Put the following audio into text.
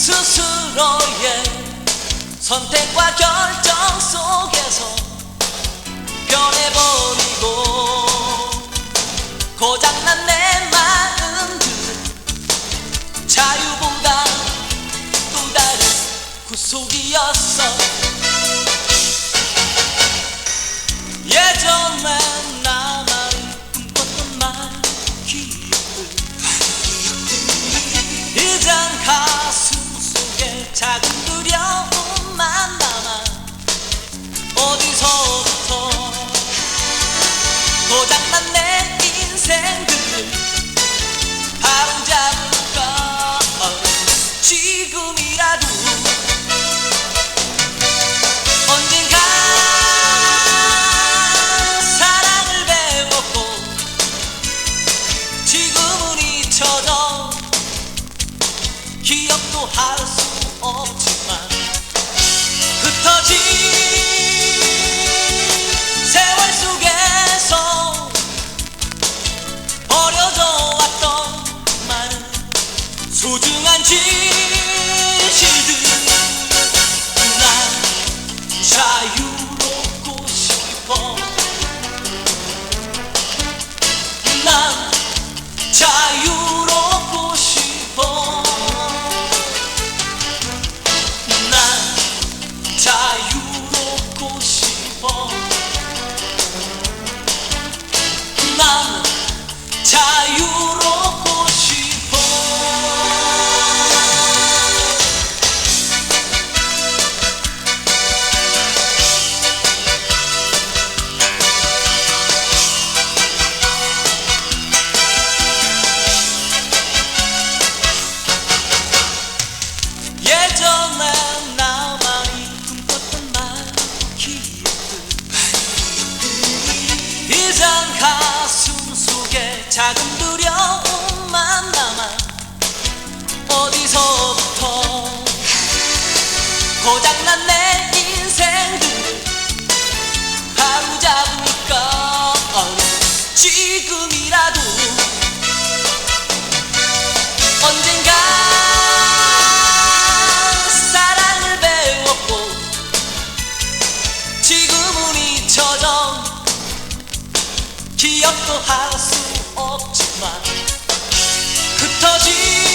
스스로의 선택과 결정 속에서 변해버리고 고장난 내 마음들 자유보다 또 다른 구속이었어. 예전엔 작은 두려움만 남아 어디서부터 고장난 내 인생들을 바로잡을까? 지금이라도 언젠가 사랑을 배웠고 지금은 잊혀져 기억도 할수 없지만 흩어진 세월 속에서 버려져 왔던 많은 소중한 진실들 난 자유 속에 기억도 할 수 없지만 흩어진